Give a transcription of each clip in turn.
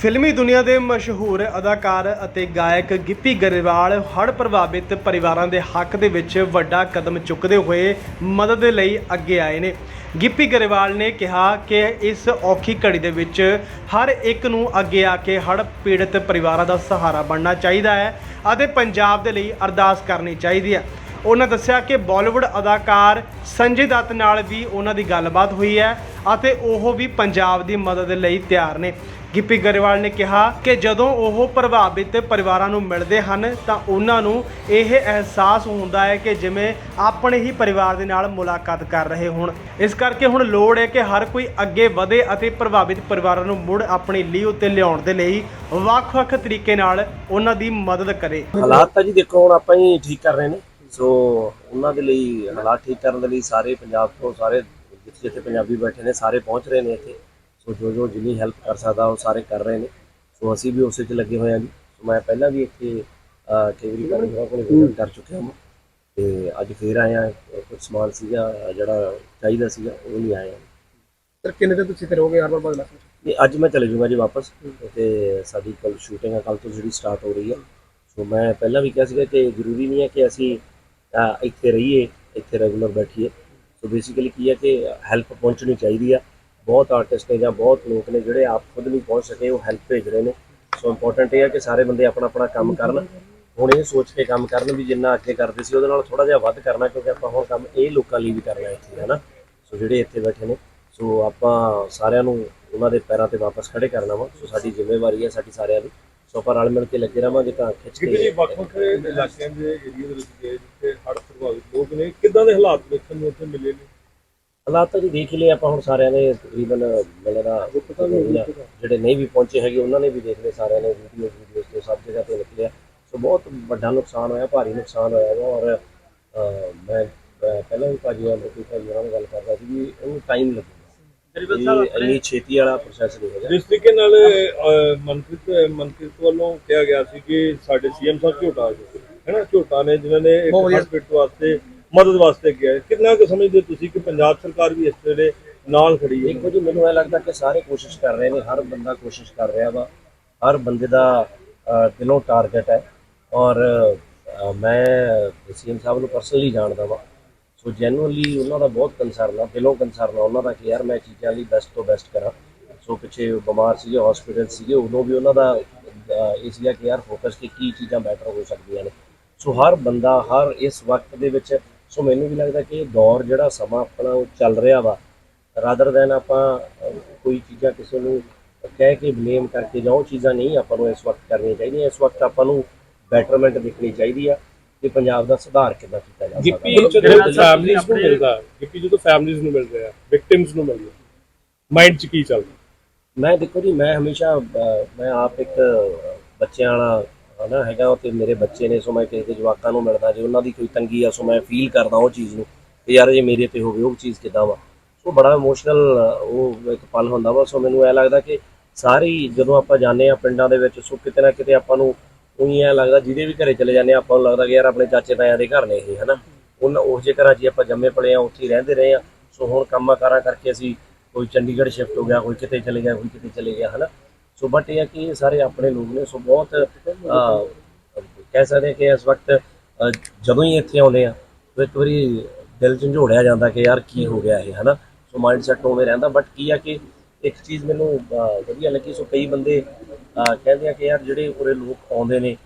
ਫਿਲਮੀ ਦੁਨੀਆ ਦੇ ਮਸ਼ਹੂਰ ਅਦਾਕਾਰ ਅਤੇ ਗਾਇਕ ਗਿੱਪੀ ਗਰੇਵਾਲ ਹੜ੍ਹ ਪ੍ਰਭਾਵਿਤ ਪਰਿਵਾਰਾਂ ਦੇ ਹੱਕ ਦੇ ਵਿੱਚ ਵੱਡਾ ਕਦਮ ਚੁੱਕਦੇ ਹੋਏ ਮਦਦ ਦੇ ਲਈ ਅੱਗੇ ਆਏ ਨੇ। ਗਿੱਪੀ ਗਰੇਵਾਲ ਨੇ ਕਿਹਾ ਕਿ ਇਸ ਔਖੀ ਘੜੀ ਦੇ ਵਿੱਚ ਹਰ ਇੱਕ ਨੂੰ ਅੱਗੇ ਆ ਕੇ ਹੜ੍ਹ ਪੀੜਤ ਪਰਿਵਾਰਾਂ ਦਾ ਸਹਾਰਾ ਬਣਨਾ ਚਾਹੀਦਾ ਹੈ ਅਤੇ ਪੰਜਾਬ ਦੇ ਲਈ ਅਰਦਾਸ ਕਰਨੀ ਚਾਹੀਦੀ ਹੈ। ਉਹਨਾਂ ਦੱਸਿਆ ਕਿ ਬਾਲੀਵੁੱਡ ਅਦਾਕਾਰ ਸੰਜੇ ਦੱਤ ਨਾਲ ਵੀ ਉਹਨਾਂ ਦੀ ਗੱਲਬਾਤ ਹੋਈ ਹੈ ਅਤੇ ਉਹ ਵੀ ਪੰਜਾਬ ਦੀ ਮਦਦ ਲਈ ਤਿਆਰ ਨੇ। ਗਿੱਪੀ ਗਰੇਵਾਲ ਨੇ ਕਿਹਾ ਕਿ ਜਦੋਂ ਉਹ ਪ੍ਰਭਾਵਿਤ ਪਰਿਵਾਰਾਂ ਨੂੰ ਮਿਲਦੇ ਹਨ ਤਾਂ ਉਹਨਾਂ ਨੂੰ ਇਹ ਅਹਿਸਾਸ ਹੁੰਦਾ ਹੈ ਕਿ ਜਿਵੇਂ ਆਪਣੇ ਹੀ ਪਰਿਵਾਰ ਦੇ ਨਾਲ ਮੁਲਾਕਾਤ ਕਰ ਰਹੇ ਹੋਣ। ਇਸ ਕਰਕੇ ਹੁਣ ਲੋੜ ਹੈ ਕਿ ਹਰ ਕੋਈ ਅੱਗੇ ਵਧੇ ਅਤੇ ਪ੍ਰਭਾਵਿਤ ਪਰਿਵਾਰਾਂ ਨੂੰ ਮੁੜ ਆਪਣੀ ਲੀਹ ਉੱਤੇ ਲਿਆਉਣ ਦੇ ਲਈ ਵੱਖ-ਵੱਖ ਤਰੀਕੇ ਨਾਲ ਉਹਨਾਂ ਦੀ ਮਦਦ ਕਰੇ। ਹਾਲਾਤ ਤਾਂ ਜੀ ਦੇਖੋ, ਹੁਣ ਆਪਾਂ ਹੀ ਠੀਕ ਕਰ ਰਹੇ ਨੇ। ਸੋ ਉਹਨਾਂ ਦੇ ਲਈ ਹਾਲਾਤ ਠੀਕ ਕਰਨ ਦੇ ਲਈ ਸਾਰੇ ਪੰਜਾਬ ਤੋਂ ਸਾਰੇ ਜਿੱਥੇ ਜਿੱਥੇ ਪੰਜਾਬੀ ਬੈਠੇ ਨੇ, ਸਾਰੇ ਪਹੁੰਚ ਰਹੇ ਨੇ ਇੱਥੇ। ਸੋ ਜੋ ਜੋ ਜਿੰਨੀ ਹੈਲਪ ਕਰ ਸਕਦਾ ਉਹ ਸਾਰੇ ਕਰ ਰਹੇ ਨੇ। ਸੋ ਅਸੀਂ ਵੀ ਉਸੇ 'ਚ ਲੱਗੇ ਹੋਏ ਹਾਂ ਜੀ। ਸੋ ਮੈਂ ਪਹਿਲਾਂ ਵੀ ਇੱਥੇ ਅਹ, ਕਈ ਵਾਰੀ ਕਾਰਨ ਹੋਰਾਂ ਕੋਲ ਵਿਜ਼ਿਟ ਕਰ ਚੁੱਕਿਆ ਹਾਂ। ਤੇ ਅੱਜ ਫੇਰ ਹਾਂ। ਕੁਝ ਸਮਾਨ ਸੀਗਾ ਜਿਹੜਾ ਚਾਹੀਦਾ ਸੀਗਾ ਉਹ ਨਹੀਂ ਹਾਂ। ਸਰ ਕਿੰਨੇ ਦਿਨ ਤੁਸੀਂ ਹੋਗੇ ਹਰ ਵਾਰ ਬਦਲਾ ਨਹੀਂ ਅੱਜ ਮੈਂ ਚਲੇ ਜਾਊਂਗਾ ਜੀ ਵਾਪਸ। ਤੇ ਸਾਡੀ ਕੱਲ ਸ਼ੂਟਿੰਗ ਆ ਕੱਲ ਤੋਂ ਜਿਹੜੀ ਸਟਾਰਟ ਹੋ ਰਹੀ ਹੈ ਸੋ ਮੈਂ ਪਹਿਲਾਂ ਵੀ ਕਿਹਾ ਸੀਗਾ ਕਿ ਜ਼ਰੂਰੀ ਨਹੀਂ ਹੈ ਕਿ ਅਸੀਂ ਇੱਥੇ ਰਹੀਏ ਇੱਥੇ ਰੈਗੂਲਰ ਬੈਠੀਏ। ਸੋ ਬੇਸਿਕਲੀ ਕੀ ਹੈ ਕਿ ਹੈਲਪ ਪਹੁੰਚਣੀ ਚਾਹੀਦੀ ਆ। ਬਹੁਤ ਆਰਟਿਸਟ ਨੇ ਜਾਂ ਬਹੁਤ ਲੋਕ ਨੇ ਜਿਹੜੇ ਆਪ ਖੁਦ ਨਹੀਂ ਪਹੁੰਚ ਸਕੇ ਉਹ ਹੈਲਪ ਭੇਜ ਰਹੇ ਨੇ। ਸੋ ਇੰਪੋਰਟੈਂਟ ਇਹ ਹੈ ਕਿ ਸਾਰੇ ਬੰਦੇ ਆਪਣਾ ਆਪਣਾ ਕੰਮ ਕਰਨ। ਹੁਣ ਇਹ ਸੋਚ ਕੇ ਕੰਮ ਕਰਨ ਵੀ ਜਿੰਨਾ ਅੱਗੇ ਕਰਦੇ ਸੀ ਉਹਦੇ ਨਾਲ ਥੋੜਾ ਜਿਹਾ ਵੱਧ ਕਰਨਾ ਕਿਉਂਕਿ ਆਪਾਂ ਹੁਣ ਕੰਮ ਇਹ ਲੋਕਾਂ ਲਈ ਵੀ ਕਰਨਾ ਇੱਥੇ ਹੈ ਨਾ ਸੋ ਜਿਹੜੇ ਇੱਥੇ ਬੈਠੇ ਨੇ ਸੋ ਆਪਾਂ ਸਾਰਿਆਂ ਨੂੰ ਉਹਨਾਂ ਦੇ ਪੈਰਾਂ ਤੇ ਵਾਪਸ ਖੜੇ ਕਰਨਾ ਵਾ। ਸੋ ਸਾਡੀ ਜ਼ਿੰਮੇਵਾਰੀ ਹੈ ਸਾਡੀ ਸਾਰਿਆਂ ਦੀ। ਸੋ ਆਪਾਂ ਰਲ ਮਿਲ ਕੇ ਲੱਗੇ ਰਵਾਂਗੇ ਤਾਂ ਖਿੱਚ ਜੀ ਕੇ ਵੱਖ ਵੱਖ ਇਲਾਕਿਆਂ ਦੇ ਏਰੀਆ ਦੇ ਵਿੱਚ ਗਏ ਜਿੱਥੇ ਹੜ੍ਹ ਪ੍ਰਭਾਵਿਤ ਲੋਕ ਨੇ ਕਿੱਦਾਂ ਦੇ ਹਾਲਾਤ ਦੇਖਣ ਨੂੰ ਉੱਥੇ ਮਿਲੇ ਨੇ? ਹਾਲਾਤ ਤਾਂ ਜੀ ਦੇਖ ਹੀ ਲਏ ਆਪਾਂ ਹੁਣ ਸਾਰਿਆਂ ਨੇ ਤਕਰੀਬਨ ਮਿਲਦਾ ਜਿਹੜੇ ਨਹੀਂ ਵੀ ਪਹੁੰਚੇ ਹੈਗੇ ਉਹਨਾਂ ਨੇ ਵੀ ਦੇਖ ਲਏ ਸਾਰਿਆਂ ਨੇ ਵੀਡੀਓ ਵੀਡੀਓਸ ਤੋਂ ਸਭ ਜਗ੍ਹਾ ਤੇ ਨਿਕਲਿਆ। ਸੋ ਬਹੁਤ ਵੱਡਾ ਨੁਕਸਾਨ ਹੋਇਆ ਭਾਰੀ ਨੁਕਸਾਨ ਹੋਇਆ ਵਾ ਔਰ ਮੈਂ ਪਹਿਲਾਂ ਵੀ ਭਾਜੀ ਨਾਲ ਕੋਈ ਭਾਜੀ ਨਾਲ ਗੱਲ ਕਰਦਾ ਸੀ ਵੀ ਉਹਨੂੰ ਟਾਈਮ ਲੱਗੂਗਾ। ਇਹ ਇੰਨੀ ਛੇਤੀ ਵਾਲਾ ਪ੍ਰੋਸੈਸ ਨਹੀਂ ਹੈਗਾ। ਜਿਸ ਤਰੀਕੇ ਨਾਲ ਮਨਪ੍ਰੀਤ ਮਨਪ੍ਰੀਤ ਵੱਲੋਂ ਕਿਹਾ ਗਿਆ ਸੀ ਕਿ ਸਾਡੇ ਸੀਐਮ ਸਾਹਿਬ ਝੋਟਾ ਗਏ ਹੈਨਾ ਝੋਟਾ ਨੇ ਜਿਨ੍ਹਾਂ ਨੇ ਇੱਕ ਬਹੁਤ ਵਧੀਆ। ਹਸਪੀਟਲ ਵਾਸਤੇ ਮਦਦ ਵਾਸਤੇ ਗਿਆ ਹੈ। ਕਿੰਨਾ ਕੁ ਸਮਝਦੇ ਤੁਸੀਂ ਕਿ ਪੰਜਾਬ ਸਰਕਾਰ ਵੀ ਇਸ ਵੇਲੇ ਨਾਲ ਖੜੀ ਹੈ? ਦੇਖੋ ਜੀ ਮੈਨੂੰ ਇਹ ਲੱਗਦਾ ਕਿ ਸਾਰੇ ਕੋਸ਼ਿਸ਼ ਕਰ ਰਹੇ ਨੇ ਹਰ ਬੰਦਾ ਕੋਸ਼ਿਸ਼ ਕਰ ਰਿਹਾ ਵਾ। ਹਰ ਬੰਦੇ ਦਾ ਦਿਲੋਂ ਟਾਰਗੇਟ ਹੈ। ਔਰ ਅਹ, ਮੈਂ ਸੀਐਮ ਸਾਹਿਬ ਨੂੰ ਪਰਸਨਲੀ ਜਾਣਦਾ ਵਾ। ਸੋ ਜੈਨੂਅਲੀ ਉਹਨਾਂ ਦਾ ਬਹੁਤ ਕੰਸਰਨ ਆ ਦਿਲੋਂ ਕੰਸਰਨ ਆ ਉਹਨਾਂ ਦਾ ਕਿ ਯਾਰ ਮੈਂ ਚੀਜ਼ਾਂ ਲਈ ਬੈਸਟ ਤੋਂ ਬੈਸਟ ਕਰਾਂ। ਸੋ ਪਿੱਛੇ ਬਿਮਾਰ ਸੀਗੇ ਹਸਪੀਟਲ ਸੀਗੇ ਉਦੋਂ ਵੀ ਉਹਨਾਂ ਦਾ ਇਹ ਸੀਗਾ ਕਿ ਯਾਰ ਫੋਕਸ ਕਿ ਕੀ ਚੀਜ਼ਾਂ ਬੈਟਰ ਹੋ ਸਕਦੀਆਂ ਨੇ। ਸੋ ਹਰ ਬੰਦਾ ਹਰ ਇਸ ਵਕਤ ਦੇ ਵਿੱਚ ਸੋ ਮੈਨੂੰ ਵੀ ਲੱਗਦਾ ਕਿ ਇਹ ਦੌਰ ਜਿਹੜਾ ਸਮਾਂ ਆਪਣਾ ਉਹ ਚੱਲ ਰਿਹਾ ਵਾ ਰਾਦਰ ਦੈਨ ਆਪਾਂ ਕੋਈ ਚੀਜ਼ਾਂ ਕਿਸੇ ਨੂੰ ਕਹਿ ਕੇ ਬਲੇਮ ਕਰਕੇ ਜਾਂ ਉਹ ਚੀਜ਼ਾਂ ਨਹੀਂ ਆਪਾਂ ਨੂੰ ਇਸ ਵਕਤ ਕਰਨੀਆਂ ਚਾਹੀਦੀਆਂ ਇਸ ਵਕਤ ਆਪਾਂ ਨੂੰ ਬੈਟਰਮੈਂਟ ਦੇਖਣੀ ਚਾਹੀਦੀ ਆ ਕਿ ਪੰਜਾਬ ਦਾ ਸੁਧਾਰ ਕਿੱਦਾਂ ਕੀਤਾ ਜਾ ਸਕਦਾ। ਗਿੱਪੀ ਜਦੋਂ ਫੈਮਲੀਜ਼ ਨੂੰ ਮਿਲਦਾ। ਗਿੱਪੀ ਜਦੋਂ ਨੂੰ ਮਿਲ ਰਿਹਾ ਵਿਕਟਿਮਸ ਨੂੰ ਮਿਲ ਰਿਹਾ ਮਾਈਂਡ 'ਚ ਕੀ ਚੱਲਦਾ? ਮੈਂ ਦੇਖੋ ਜੀ ਮੈਂ ਹਮੇਸ਼ਾ ਮੈਂ ਆਪ ਇੱਕ ਬੱਚਿਆਂ ਵਾਲਾ ਹਨਾ ਹੈਗਾ ਤੇ ਮੇਰੇ ਬੱਚੇ ਨੇ, ਸੋ ਮੈਂ ਕਿਸੇ ਦੇ ਜਵਾਕਾਂ ਨੂੰ ਮਿਲਦਾ, ਜੇ ਉਹਨਾਂ ਦੀ ਕੋਈ ਤੰਗੀ ਆ, ਸੋ ਮੈਂ ਫੀਲ ਕਰਦਾ ਉਹ ਚੀਜ਼ ਨੂੰ ਵੀ ਯਾਰ ਜੇ ਮੇਰੇ ਤੇ ਹੋਵੇ, ਉਹ ਚੀਜ਼ ਕਿਦਾਂ ਵਾ। ਸੋ ਬੜਾ ਇਮੋਸ਼ਨਲ ਉਹ ਇੱਕ ਪਲ ਹੁੰਦਾ ਵਾ। ਸੋ ਮੈਨੂੰ ਇਹ ਲੱਗਦਾ ਕਿ ਸਾਰੀ ਜਦੋਂ ਆਪਾਂ ਜਾਂਦੇ ਆ ਪਿੰਡਾਂ ਦੇ ਵਿੱਚ, ਸੋ ਕਿਤੇ ਨਾ ਕਿਤੇ ਆਪਾਂ ਨੂੰ ਉਹੀ ਐ ਲੱਗਦਾ, ਜਿਹਦੇ ਵੀ ਘਰੇ ਚਲੇ ਜਾਂਦੇ ਆ ਆਪਾਂ ਨੂੰ ਲੱਗਦਾ ਕਿ ਯਾਰ ਆਪਣੇ ਚਾਚੇ ਤਾਇਆਂ ਦੇ ਘਰ ਨੇ ਇਹ, ਹਨਾ? ਉਹਨਾਂ ਉਸ ਜੇ ਘਰਾਂ 'ਚ ਆਪਾਂ ਜੰਮੇ ਪਲੇ ਆ ਉੱਥੇ ਹੀ ਰਹਿੰਦੇ ਰਹੇ ਆ ਸੋ ਹੁਣ ਕੰਮਾਂ ਕਾਰਾਂ ਕਰਕੇ ਅਸੀਂ ਕੋਈ ਚੰਡੀਗੜ੍ਹ ਸ਼ਿਫਟ ਹੋ ਗਿਆ, ਕੋਈ ਕਿਤੇ ਚਲੇ ਗਿਆ, ਕੋਈ ਕਿਤੇ ਚਲੇ ਗਿਆ, ਹਨਾ? ਸੋ ਬਟ ਇਹ ਹੈ ਕਿ ਇਹ ਸਾਰੇ ਆਪਣੇ ਲੋਕ ਨੇ ਸੋ ਬਹੁਤ ਅਹ, ਕਹਿ ਸਕਦੇ ਹਾਂ ਕਿ ਇਸ ਵਕਤ ਅਹ, ਜਦੋਂ ਹੀ ਇੱਥੇ ਆਉਂਦੇ ਆ ਤਾਂ ਇੱਕ ਵਾਰੀ ਦਿਲ ਝੰਜੋੜਿਆ ਜਾਂਦਾ ਕਿ ਯਾਰ ਕੀ ਹੋ ਗਿਆ ਇਹ ਹਨਾ? ਸੋ ਮਾਈਂਡ ਸੈਟ ਉਵੇਂ ਰਹਿੰਦਾ ਬਟ ਕੀ ਆ ਕਿ ਇੱਕ ਚੀਜ਼ ਮੈਨੂੰ ਅਹ, ਵਧੀਆ ਲੱਗੀ ਸੋ ਕਈ ਬੰਦੇ ਅਹ, ਕਹਿੰਦੇ ਆ ਕਿ ਯਾਰ ਜਿਹੜੇ ਉਰੇ ਲੋਕ ਆਉਂਦੇ ਨੇ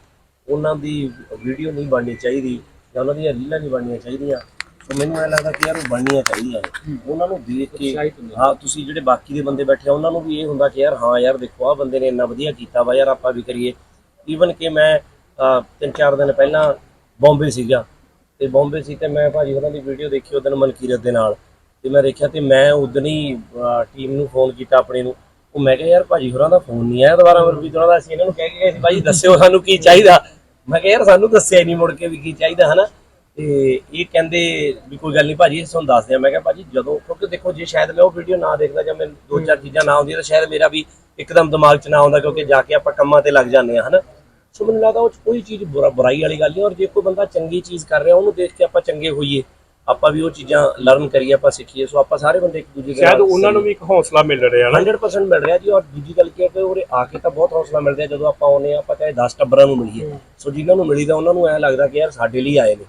ਉਹਨਾਂ ਦੀ ਵੀਡੀਓ ਨਹੀਂ ਬਣਨੀ ਚਾਹੀਦੀ ਜਾਂ ਉਹਨਾਂ ਦੀਆਂ ਰੀਲਾਂ ਨਹੀਂ ਬਣਨੀਆਂ ਚਾਹੀਦੀਆਂ। ਸੋ ਮੈਨੂੰ ਇਹ ਲੱਗਦਾ ਕਿ ਯਾਰ ਉਹ ਬਣਨੀਆਂ ਚਾਹੀਦੀਆਂ ਨੇ। ਉਹਨਾਂ ਨੂੰ ਦੇਖ ਕੇ, ਹਾਂ, ਤੁਸੀਂ ਜਿਹੜੇ ਬਾਕੀ ਦੇ ਬੰਦੇ ਬੈਠੇ ਆ, ਉਹਨਾਂ ਨੂੰ ਵੀ ਇਹ ਹੁੰਦਾ ਕਿ ਯਾਰ, ਹਾਂ ਯਾਰ, ਦੇਖੋ ਆ ਬੰਦੇ ਨੇ ਇੰਨਾ ਵਧੀਆ ਕੀਤਾ ਵਾ, ਯਾਰ, ਆਪਾਂ ਵੀ ਕਰੀਏ। ਈਵਨ ਕਿ ਮੈਂ ਤਿੰਨ ਚਾਰ ਦਿਨ ਪਹਿਲਾਂ ਬੰਬੇ ਸੀਗਾ। ਤੇ ਬੰਬੇ ਸੀ ਤੇ ਮੈਂ ਭਾਜੀ ਉਹਨਾਂ ਦੀ ਵੀਡੀਓ ਦੇਖੀ ਉਦੋਂ ਮਨਕੀਰਤ ਦੇ ਨਾਲ। ਤੇ ਮੈਂ ਦੇਖਿਆ ਤੇ ਮੈਂ ਉਦੋਂ ਹੀ ਟੀਮ ਨੂੰ ਫੋਨ ਕੀਤਾ ਆਪਣੇ ਨੂੰ। ਉਹ ਮੈਂ ਕਿਹਾ, ਯਾਰ, ਭਾਜੀ ਹੋਰਾਂ ਦਾ ਫੋਨ ਨਹੀਂ ਆਇਆ ਦੁਬਾਰਾ ਫਿਰ ਵੀ ਉਹਨਾਂ ਦਾ ਅਸੀਂ ਇਹਨਾਂ ਨੂੰ ਕਹਿ ਕੇ ਗਏ ਸੀ, ਭਾਜੀ, ਦੱਸਿਓ ਸਾਨੂੰ ਕੀ ਚਾਹੀਦਾ? ਮੈਂ ਕਿਹਾ, ਯਾਰ, ਸਾਨੂੰ ਦੱਸਿਆ ਹੀ ਨਹੀਂ ਮੁੜ ਕੇ ਵੀ ਕੀ ਚਾਹੀਦਾ, ਹਨਾ? ਤੇ ਇਹ ਕਹਿੰਦੇ ਵੀ ਕੋਈ ਗੱਲ ਨਹੀਂ ਭਾਜੀ ਅਸੀਂ ਤੁਹਾਨੂੰ ਦੱਸਦੇ ਆ ਮੈਂ ਕਿਹਾ ਭਾਜੀ ਜਦੋਂ ਕਿਉਂਕਿ ਦੇਖੋ ਜੇ ਸ਼ਾਇਦ ਮੈਂ ਉਹ ਵੀਡੀਓ ਨਾ ਦੇਖਦਾ ਜਾਂ ਮੈਨੂੰ ਦੋ ਚਾਰ ਚੀਜ਼ਾਂ ਨਾ ਆਉਂਦੀਆਂ ਤਾਂ ਸ਼ਾਇਦ ਮੇਰਾ ਵੀ ਇੱਕਦਮ ਦਿਮਾਗ 'ਚ ਨਾ ਆਉਂਦਾ ਕਿਉਂਕਿ ਜਾ ਕੇ ਆਪਾਂ ਕੰਮਾਂ ਤੇ ਲੱਗ ਜਾਂਦੇ ਆ ਹਨਾ? ਸੋ ਮੈਨੂੰ ਲੱਗਦਾ ਉਹ 'ਚ ਕੋਈ ਚੀਜ਼ ਬੁਰਾ ਬੁਰਾਈ ਵਾਲੀ ਗੱਲ ਨਹੀਂ ਔਰ ਜੇ ਕੋਈ ਬੰਦਾ ਚੰਗੀ ਚੀਜ਼ ਕਰ ਰਿਹਾ ਉਹਨੂੰ ਦੇਖ ਕੇ ਆਪਾਂ ਚੰਗੇ ਹੋਈਏ ਆਪਾਂ ਵੀ ਉਹ ਚੀਜ਼ਾਂ ਲਰਨ ਕਰੀਏ ਆਪਾਂ ਸਿੱਖੀਏ ਸੋ ਆਪਾਂ ਸਾਰੇ ਬੰਦੇ ਇੱਕ ਦੂਜੇ ਦੇ ਸ਼ਾਇਦ ਉਹਨਾਂ ਨੂੰ ਵੀ ਇੱਕ ਹੌਸਲਾ ਮਿਲ ਰਿਹਾ ਨਾ। 100% ਮਿਲ ਰਿਹਾ ਜੀ ਔਰ ਦੂਜੀ ਗੱਲ ਕੀ ਹੈ ਕਿ ਉਰੇ ਆ ਕੇ ਤਾਂ ਬਹੁਤ ਹੌਸਲਾ ਮਿਲ ਰਿਹਾ ਜਦੋਂ ਆਪਾਂ ਆਉਂਦੇ ਹਾਂ ਆਪਾਂ ਚਾਹੇ 10 ਟੱਬਰਾਂ ਨੂੰ ਮਿਲੀਏ। ਸੋ ਜਿਨ੍ਹਾਂ ਨੂੰ ਮਿਲੀਦਾ ਉਹਨਾਂ ਨੂੰ ਐ ਲੱਗਦਾ ਕਿ ਯਾਰ ਸਾਡੇ ਲਈ ਆਏ ਨੇ।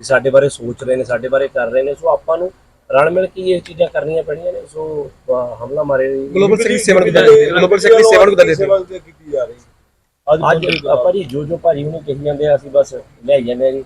ਵੀ ਸਾਡੇ ਬਾਰੇ ਸੋਚ ਰਹੇ ਨੇ ਸਾਡੇ ਬਾਰੇ ਕਰ ਰਹੇ ਨੇ। ਸੋ ਆਪਾਂ ਨੂੰ ਰਲ ਮਿਲ ਕੇ ਇਹ ਚੀਜ਼ਾਂ ਕਰਨੀਆਂ ਪੈਣੀਆਂ ਨੇ। ਸੋ ਹਮਲਾ ਮਾਰੇ ਗਲੋਬਲ ਸਿਟੀ ਸੇਵਨ ਦੇ ਗਲੋਬਲ ਸਿਟੀ ਸੇਵਨ ਸੇਵਾ ਕੀਤੀ ਜਾ ਰਹੀ। ਅੱਜ ਅੱਜ ਆਪਾਂ ਜੀ ਜੋ ਜੋ ਭਾਜੀ ਉਹਨੇ ਕਹੀ ਜਾਂਦੇ ਆ ਅਸੀਂ ਬਸ ਲੈ ਜਾਂਦੇ ਆ ਜੀ।